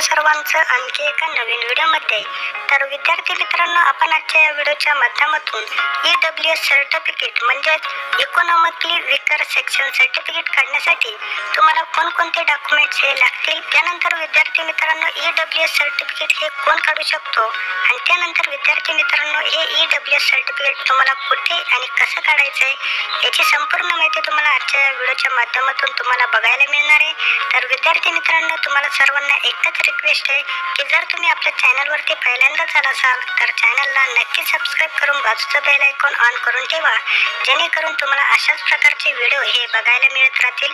तुमचं सर्वांचं आणखी एका नवीन व्हिडिओमध्ये. तर विद्यार्थी मित्रांनो आपण आजच्या या व्हिडिओच्या माध्यमातून ई डब्ल्यू एस सर्टिफिकेट म्हणजेच इकॉनॉमिकली विकर सेक्शन सर्टिफिकेट काढण्यासाठी तुम्हाला कोणकोणते डॉक्युमेंट्स हे लागतील त्यानंतर विद्यार्थी मित्रांनो ई डब्ल्यू एस सर्टिफिकेट हे कोण काढू शकतो? आणि त्यानंतर विद्यार्थी मित्रांनो हे ई डब्ल्यू एस सर्टिफिकेट तुम्हाला कुठे आणि कसं काढायचं आहे याची संपूर्ण माहिती तुम्हाला आजच्या या व्हिडिओच्या माध्यमातून तुम्हाला बघायला मिळणार आहे. तर विद्यार्थी मित्रांनो तुम्हाला सर्वांना एकत्र रिक्वेस्ट आहे की जर तुम्ही आपल्या चॅनलवरती पहिल्यांदाच आला असाल तर चॅनलला नक्की सबस्क्राईब करून बाजूचं बेल आयकॉन ऑन करून ठेवा. जेणेकरून तुम्हाला अशाच प्रकारचे व्हिडिओ हे बघायला मिळत राहतील.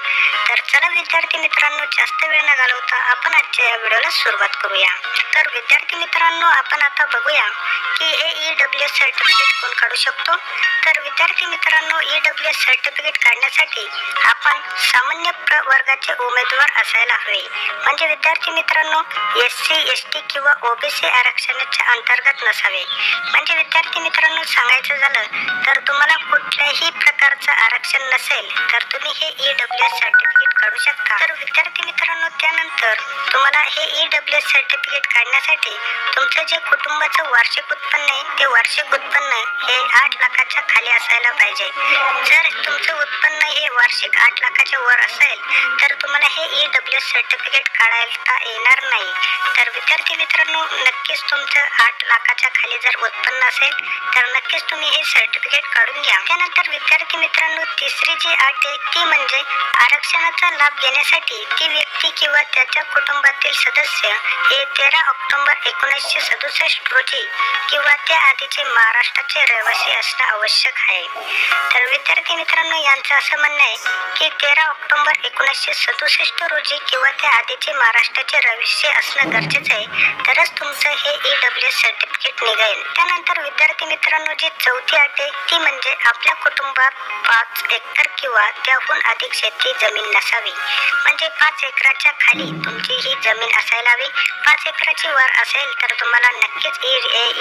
तर चला विद्यार्थी मित्रांनो जास्त वेळ न घालवता आपण आजच्या या व्हिडिओला सुरुवात करूया. तर विद्यार्थी मित्रांनो आपण आता बघूया की हे ई डब्ल्यू सर्टिफिकेट कोण काढू शकतो? तर विद्यार्थी मित्रांनो ई डब्ल्यू एस सर्टिफिकेट काढण्यासाठी आपण सामान्य प्र वर्गाचे उमेदवार असायला हवे. म्हणजे विद्यार्थी मित्रांनो एस सी एस टी किंवा ओबीसी आरक्षणाच्या अंतर्गत नसावे. म्हणजे विद्यार्थी मित्रांनो सांगायचं झालं तर तुम्हाला कुठल्याही प्रकारचं आरक्षण नसेल तर तुम्ही हे ई डब्ल्यू एस सर्टिफिकेट काढू शकता. तर विद्यार्थी मित्रांनो त्यानंतर तुम्हाला हे ई डब्ल्यू एस सर्टिफिकेट काढण्यासाठी तुमचं जे कुटुंबाचं वार्षिक उत्पन्न आहे ते वार्षिक उत्पन्न हे लाखाच्या खाली असायला पाहिजे. जर तुमचं उत्पन्न हे वार्षिक आठ लाखाच्या वर असेल तर तुम्हाला हे ई डब्ल्यू सर्टिफिकेट काढायला येणार नाही. तर विद्यार्थी मित्रांनो नक्कीच तुमचं आठ लाखाच्या खाली जर उत्पन्न असेल तर नक्कीच तुम्ही हे सर्टिफिकेट काढून घ्या. त्यानंतर विद्यार्थी मित्रांनो तिसरी जी अट आहे ती म्हणजे आरक्षणाचा लाभ घेण्यासाठी ती व्यक्ती किंवा त्याच्या कुटुंबातील सदस्य हे तेरा ऑक्टोबर एकोणीसशे सदुसष्ट रोजी किंवा त्या आधीचे महाराष्ट्राचे रहिवासी असणं आवश्यक आहे. तर विद्यार्थी मित्रांनो यांचं असं म्हणणं आहे की तेरा ऑक्टोबर एकोणीसशे सदुसष्ट रोजी किंवा त्या आधीचे महाराष्ट्राचे रहिवासी असणं गरजेचं आहे. तरच तुमचं हे ई डब्ल्यू सर्टिफिकेट निघेल. त्यानंतर विद्यार्थी मित्रांनो जी चौथी अट आहे ती म्हणजे आपल्या कुटुंबात पाच एकर किंवा त्याहून अधिक शेती जमीन नसावी. म्हणजे पाच एकराच्या खाली तुमची ही जमीन असायला हवी. पाच एकराची वर असेल तर तुम्हाला नक्कीच ई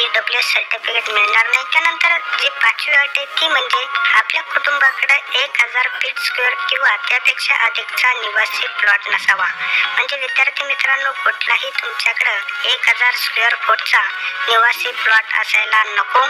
ई डब्ल्यू सर्टिफिकेट मिळणार नाही. त्यानंतर जी पाचवी अट आहे ती म्हणजे आपल्या कुटुंबाकडे एक हजार फीट स्क्वेअर किंवा त्यापेक्षा अधिकचा निवासी प्लॉट नसावा. म्हणजे विद्यार्थी मित्रांनो कुठलाही तुमच्याकडे एक हजार स्क्वेअर फूटचा निवासी प्लॉट असायला नको.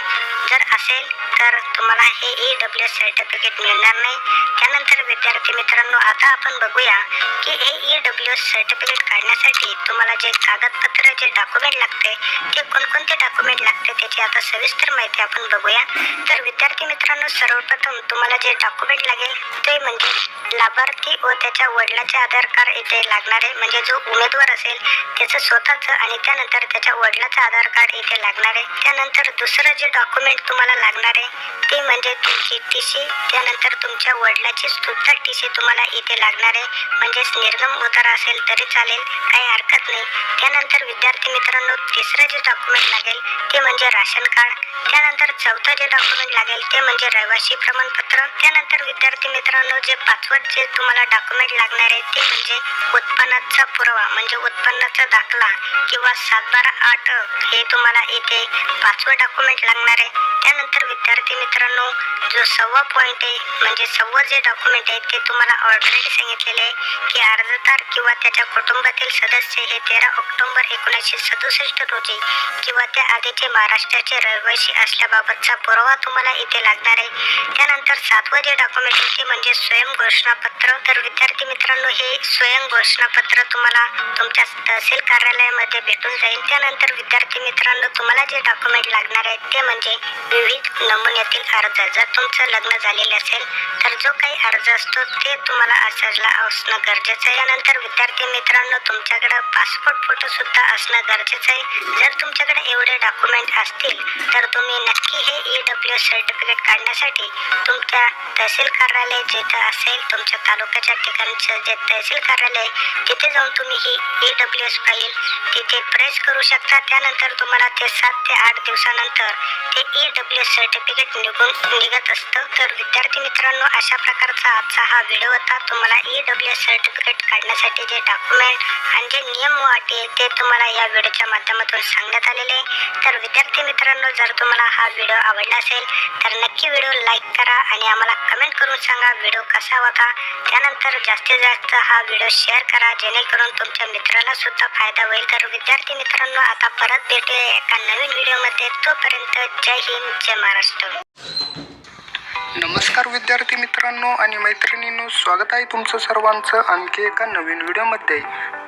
जर असेल तर तुम्हाला हे ई डब्ल्यू एस सर्टिफिकेट मिळणार नाही. त्यानंतर विद्यार्थी मित्रांनो आता आपण बघूया की हे ई डब्ल्यू एस सर्टिफिकेट काढण्यासाठी तुम्हाला जे कागदपत्र जे डॉक्युमेंट लागते ते कोणकोणते डॉक्युमेंट लागते त्याची आता सविस्तर माहिती आपण बघूया. तर विद्यार्थी मित्रांनो सर्वप्रथम तुम्हाला जे डॉक्युमेंट लागेल ते म्हणजे लाभार्थी व त्याच्या वडिलाचे आधार कार्ड इथे लागणारे म्हणजे जो उमेदवार असेल त्याचं स्वतःचं आणि त्यानंतर त्याच्या वडिलाचं आधार कार्ड येथे लागणार आहे. त्यानंतर दुसरं जे डॉक्युमेंट तुम्हाला लागणार आहे ते म्हणजे तुमची टी सी त्यानंतर तुमच्या वडिलाची सुद्धा टी सी तुम्हाला इथे लागणार आहे. म्हणजेच निर्गम उतारा असेल तरी चालेल काही हरकत नाही. त्यानंतर विद्यार्थी मित्रांनो तिसरं जे डॉक्युमेंट लागेल ते म्हणजे राशन कार्ड. त्यानंतर चौथं जे डॉक्युमेंट लागेल. ते म्हणजे रहिवासी प्रमाणपत्र. त्यानंतर विद्यार्थी मित्रांनो जे पाचवट जे तुम्हाला डॉक्युमेंट लागणार आहे ते म्हणजे उत्पन्नाचा पुरावा म्हणजे उत्पन्नाचा दाखला किंवा सात बारा आठ हे तुम्हाला इथे पाचवं डॉक्युमेंट लागणार आहे. त्यानंतर विद्यार्थी मित्रांनो जो सव्वा पॉईंट आहे म्हणजे सव्वा जे डॉक्युमेंट आहेत ते तुम्हाला ऑलरेडी सांगितलेले आहे की अर्जदार किंवा त्याच्या कुटुंबातील सदस्य हे तेरा ऑक्टोबर एकोणीसशे सदुसष्ट रोजी किंवा त्या आधीचे महाराष्ट्राचे रहिवासी असल्याबाबतचा पुरावा तुम्हाला इथे लागणार आहे. त्यानंतर सातवं जे डॉक्युमेंट आहे ते म्हणजे स्वयं घोषणापत्र. तर विद्यार्थी मित्रांनो हे स्वयं घोषणापत्र तुम्हाला तुमच्या तहसील कार्यालयामध्ये भेटून जाईल. त्यानंतर विद्यार्थी मित्रांनो तुम्हाला जे डॉक्युमेंट लागणार आहेत ते म्हणजे विविध नमुन्यातील अर्ज. जर तुमचं लग्न झालेलं असेल तर जो काही अर्ज असतो ते तुम्हाला असला असणं गरजेचं आहे. यानंतर विद्यार्थी मित्रांनो तुमच्याकडं पासपोर्ट फोटो सुद्धा असणं गरजेचं आहे. जर तुमच्याकडे एवढे डॉक्युमेंट असतील तर तुम्ही की हे ई डब्ल्यू सर्टिफिकेट काढण्यासाठी तुमच्या तहसील कार्यालय जिथं असेल तुमच्या तालुक्याच्या ठिकाणचं जे तहसील कार्यालय आहे, तिथे जाऊन तुम्ही ही ई डब्ल्यू एस फाईल तिथे प्रेस करू शकता. त्यानंतर तुम्हाला ते सात ते आठ दिवसानंतर ते ई डब्ल्यू एस सर्टिफिकेट निघून निघत असतं. तर विद्यार्थी मित्रांनो अशा प्रकारचा आजचा हा व्हिडिओ होता. तुम्हाला ई डब्ल्यू एस सर्टिफिकेट काढण्यासाठी जे डॉक्युमेंट आणि जे नियम व ते तुम्हाला या व्हिडिओच्या माध्यमातून सांगण्यात आलेले आहे. तर विद्यार्थी मित्रांनो जर तुम्हाला हा व्हिडिओ आवडला असेल तर नक्की व्हिडिओ लाईक करा आणि आम्हाला कमेंट करून सांगा व्हिडिओ कसा होता. त्यानंतर जास्तीत जास्त हा व्हिडिओ शेअर करा जेणेकरून तुमच्या मित्राला सुद्धा फायदा होईल. तर विद्यार्थी मित्रांनो आता परत भेटूया एका नवीन व्हिडिओमध्ये तोपर्यंत जय हिंद जय महाराष्ट्र. नमस्कार विद्यार्थी मित्रांनो आणि मैत्रिणींनो स्वागत आहे तुमचं सर्वांचं आणखी एका नवीन व्हिडिओमध्ये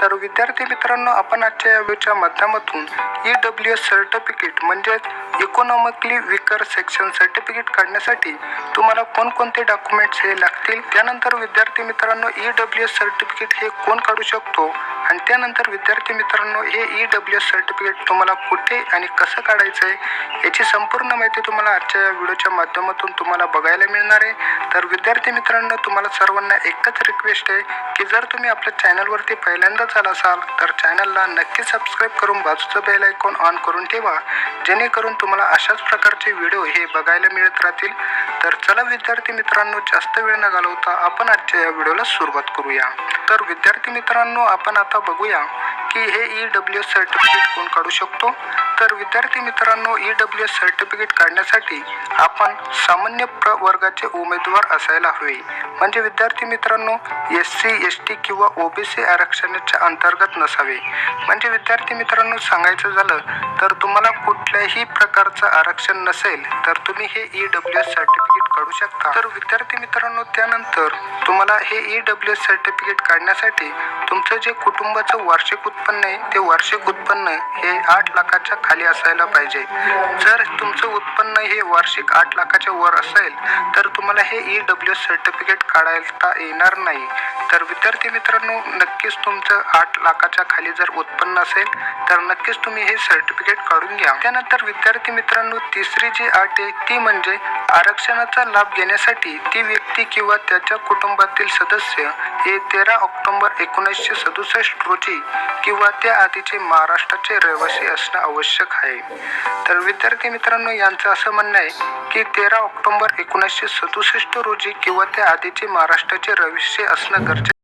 तर विद्यार्थी मित्रांनो आपण आजच्या या व्हिडिओच्या माध्यमातून ई डब्ल्यू एस सर्टिफिकेट म्हणजेच इकॉनॉमिकली विकर सेक्शन सर्टिफिकेट काढण्यासाठी तुम्हाला कोणकोणते डॉक्युमेंट्स हे लागतील? त्यानंतर विद्यार्थी मित्रांनो ई डब्ल्यू एस सर्टिफिकेट हे कोण काढू शकतो? आणि त्यानंतर विद्यार्थी मित्रांनो हे ई डब्ल्यू एस सर्टिफिकेट तुम्हाला कुठे आणि कसं काढायचं आहे याची संपूर्ण माहिती तुम्हाला आजच्या या व्हिडिओच्या माध्यमातून तुम्हाला बघायला मिळणार आहे. तर विद्यार्थी मित्रांनो तुम्हाला सर्वांना एकच रिक्वेस्ट आहे की जर तुम्ही आपल्या चॅनलवरती पहिल्यांदाच आला असाल तर चॅनलला नक्की सबस्क्राईब करून बाजूचं बेल आयकॉन ऑन करून ठेवा जेणेकरून तुम्हाला अशाच प्रकारचे व्हिडिओ हे बघायला मिळत राहतील. तर चला विद्यार्थी मित्रांनो जास्त वेळ न घालवता आपण आजच्या या व्हिडिओला सुरुवात करूया. तर विद्यार्थी मित्रांनो आपण आता बघूया की हे ई डब्ल्यू एस सर्टिफिकेट कोण काढू शकतो? तर विद्यार्थी मित्रांनो ई डब्ल्यू एस सर्टिफिकेट काढण्यासाठी आपण सामान्य प्रवर्गाचे उमेदवार असायला हवे. म्हणजे विद्यार्थी मित्रांनो एस सी एस टी किंवा ओ बी सी आरक्षणाच्या अंतर्गत नसावे. म्हणजे विद्यार्थी मित्रांनो सांगायचं झालं तर तुम्हाला कुठल्याही प्रकारचं आरक्षण नसेल तर तुम्ही हे ई डब्ल्यू एस सर्टिफिकेट काढू शकता. तर विद्यार्थी मित्रांनो त्यानंतर तुम्हाला हे ई डब्ल्यू एस सर्टिफिकेट काढण्यासाठी तुमचं जे कुटुंबाचं वार्षिक उत्पन्न आहे ते वार्षिक उत्पन्न हे आठ लाखाच्या खाली असायला पाहिजे. जर तुमचं उत्पन्न हे वार्षिक आठ लाखाच्या वर असेल तर तुम्हाला हे ई डब्ल्यू एस सर्टिफिकेट काढायला येणार नाही. तर विद्यार्थी मित्रांनो नक्कीच तुमचं आठ लाखाच्या खाली जर उत्पन्न असेल तर नक्कीच तुम्ही हे सर्टिफिकेट काढून घ्या. त्यानंतर विद्यार्थी मित्रांनो तिसरी जी अट आहे ती म्हणजे आरक्षणाचा लाभ घेण्यासाठी ती व्यक्ती किंवा त्याच्या कुटुंबातील सदस्य हे तेरा ऑक्टोबर एकोणीसशे सदुसष्ट रोजी किंवा त्या आधीचे महाराष्ट्राचे रहिवासी असणं आवश्यक आहे. तर विद्यार्थी मित्रांनो यांचं असं म्हणणं आहे की तेरा ऑक्टोबर एकोणीसशे सदुसष्ट रोजी किंवा त्या आधीचे महाराष्ट्राचे रहिवासी असणं